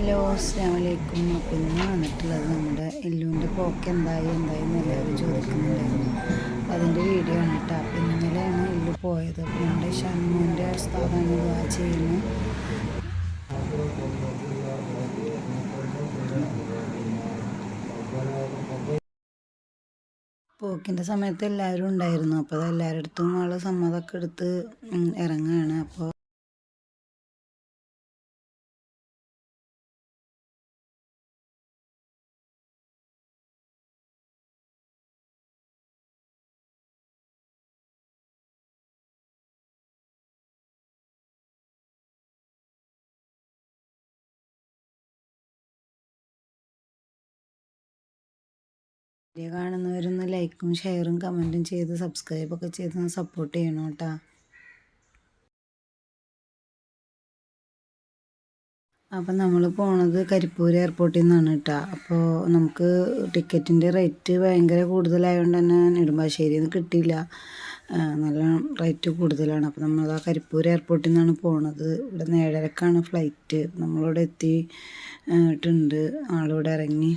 Hello അസ്സാമലൈക്കും അപ്പോൾ ഇന്ന് വന്നിട്ടുള്ളത് നമ്മുടെ എല്ലുവിന്റെ പോക്ക് എന്തായി എന്തായി എന്ന് എല്ലാവരും ചോദിക്കുന്നുണ്ടായിരുന്നു. അതിന്റെ വീഡിയോ ആണ് കേട്ടോ. അപ്പം ഇന്നലെയാണ് എല്ലു പോയത്. അപ്പോൾ നമ്മുടെ ഷൺമോന്റെ ഉസ്താദാണ് ഇതാ ചെയ്യുന്നത്. പോക്കിന്റെ സമയത്ത് എല്ലാവരും ഉണ്ടായിരുന്നു. അപ്പോൾ അത് എല്ലാവരുടെ അടുത്തും ആൾ സമ്മതമൊക്കെ എടുത്ത് ഇറങ്ങുകയാണ്. അപ്പോൾ വീഡിയോ കാണുന്നവരൊന്ന് ലൈക്കും ഷെയറും കമന്റും ചെയ്ത് സബ്സ്ക്രൈബൊക്കെ ചെയ്ത് സപ്പോർട്ട് ചെയ്യണം കേട്ടോ. അപ്പം നമ്മൾ പോണത് കരിപ്പൂർ എയർപോർട്ടിൽ നിന്നാണ് കേട്ടോ. അപ്പോൾ നമുക്ക് ടിക്കറ്റിന്റെ റേറ്റ് ഭയങ്കര കൂടുതലായതുകൊണ്ട് തന്നെ നെടുമ്പാശ്ശേരിയിൽ നിന്ന് കിട്ടിയില്ല നല്ല റേറ്റ് കൂടുതലാണ്. അപ്പോൾ നമ്മൾ ആ കരിപ്പൂർ എയർപോർട്ടിൽ നിന്നാണ് പോണത്. ഇവിടെ നേഴരക്കാണ് ഫ്ലൈറ്റ് നമ്മളിവിടെ എത്തിയിട്ടുണ്ട്. ആളിവിടെ ഇറങ്ങി.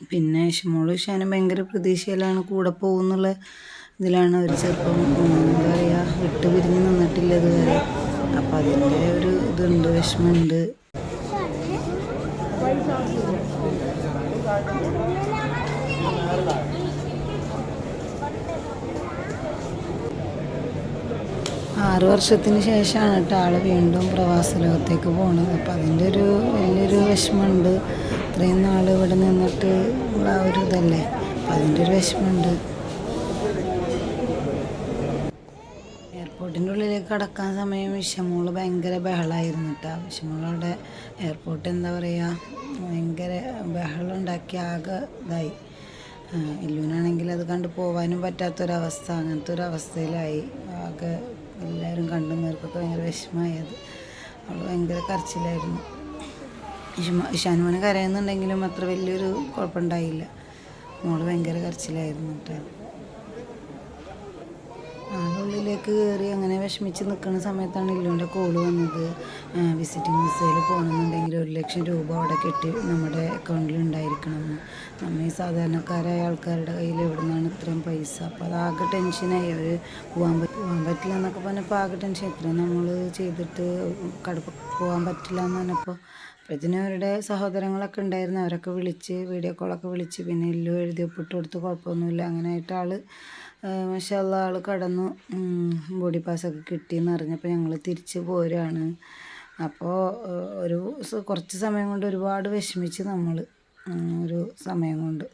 പിന്നെ ഷിമോൾ ഷാനും ഭയങ്കര പ്രതീക്ഷയിലാണ് കൂടെ പോകുന്നുള്ള ഇതിലാണ് അവർ ചെറുപ്പം എന്താ പറയുക വിട്ട് പിരിഞ്ഞ് നിന്നിട്ടില്ല ഇതുവരെ. അപ്പം അതിന്റെ ഒരു ഇതുണ്ട് വിഷമമുണ്ട്. ആറ് വർഷത്തിന് ശേഷമാണ് കേട്ടോ ആൾ വീണ്ടും പ്രവാസ ലോകത്തേക്ക് പോണത്. അപ്പം അതിന്റെ ഒരു വലിയൊരു വിഷമമുണ്ട്. ഇത്രയും നാൾ ഇവിടെ നിന്നിട്ട് ഉള്ള ഒരു ഇതല്ലേ? അപ്പം അതിന്റെ ഒരു വിഷമമുണ്ട്. എയർപോർട്ടിന്റെ ഉള്ളിലേക്ക് കടക്കാൻ സമയം വിഷമോൾ ഭയങ്കര ബഹളമായിരുന്നു കേട്ടോ. വിഷമോളവിടെ എയർപോർട്ട് എന്താ പറയുക ഭയങ്കര ബഹളം ഉണ്ടാക്കി ആകെ ഇതായി. ഇല്ലൂനാണെങ്കിൽ അത് കണ്ട് പോകാനും പറ്റാത്തൊരവസ്ഥ അങ്ങനത്തെ ഒരു അവസ്ഥയിലായി ആകെ എല്ലാവരും കണ്ടു നേർക്കൊക്കെ ഭയങ്കര വിഷമമായത്. അവൾ ഭയങ്കര കരച്ചിലായിരുന്നു. ഇഷാനുമോന് കരയുന്നുണ്ടെങ്കിലും അത്ര വലിയൊരു കുഴപ്പമുണ്ടായില്ല. മോൾ ഭയങ്കര കരച്ചിലായിരുന്നു കേട്ടോ. ആളുള്ളിലേക്ക് കയറി അങ്ങനെ വിഷമിച്ച് നിൽക്കുന്ന സമയത്താണ് ഇല്ലുവിന്റെ കോൾ വന്നത്. വിസിറ്റിംഗ് വിസയിൽ പോകണമെന്നുണ്ടെങ്കിൽ ഒരു ലക്ഷം രൂപ അവിടെ കെട്ടി നമ്മുടെ അക്കൗണ്ടിൽ ഉണ്ടായിരിക്കണം. നമ്മൾ ഈ സാധാരണക്കാരായ ആൾക്കാരുടെ കയ്യിൽ എവിടെ നിന്നാണ് ഇത്രയും പൈസ? അപ്പോൾ അതാകെ ടെൻഷനായി അവർ പോകാൻ പോകാൻ പറ്റില്ല എന്നൊക്കെ പറഞ്ഞപ്പോൾ ആകെ ടെൻഷൻ ഇത്രയും നമ്മൾ ചെയ്തിട്ട് കടപ്പ് പോകാൻ പറ്റില്ല എന്ന് പറഞ്ഞപ്പോൾ അപ്പോഴത്തേനും അവരുടെ സഹോദരങ്ങളൊക്കെ ഉണ്ടായിരുന്നു. അവരൊക്കെ വിളിച്ച് വീഡിയോ കോളൊക്കെ വിളിച്ച് പിന്നെ എല്ലാം എഴുതി ഒപ്പിട്ട് കൊടുത്ത് കുഴപ്പമൊന്നുമില്ല. അങ്ങനെ ആയിട്ട് ആൾ മഷാല്ല ആൾ കടന്നു. ബോഡി പാസ്സൊക്കെ കിട്ടിയെന്ന് അറിഞ്ഞപ്പോൾ ഞങ്ങൾ തിരിച്ച് പോരാണ്. അപ്പോൾ ഒരു കുറച്ച് സമയം കൊണ്ട് ഒരുപാട് വിഷമിച്ച് നമ്മൾ ഒരു സമയം കൊണ്ട്.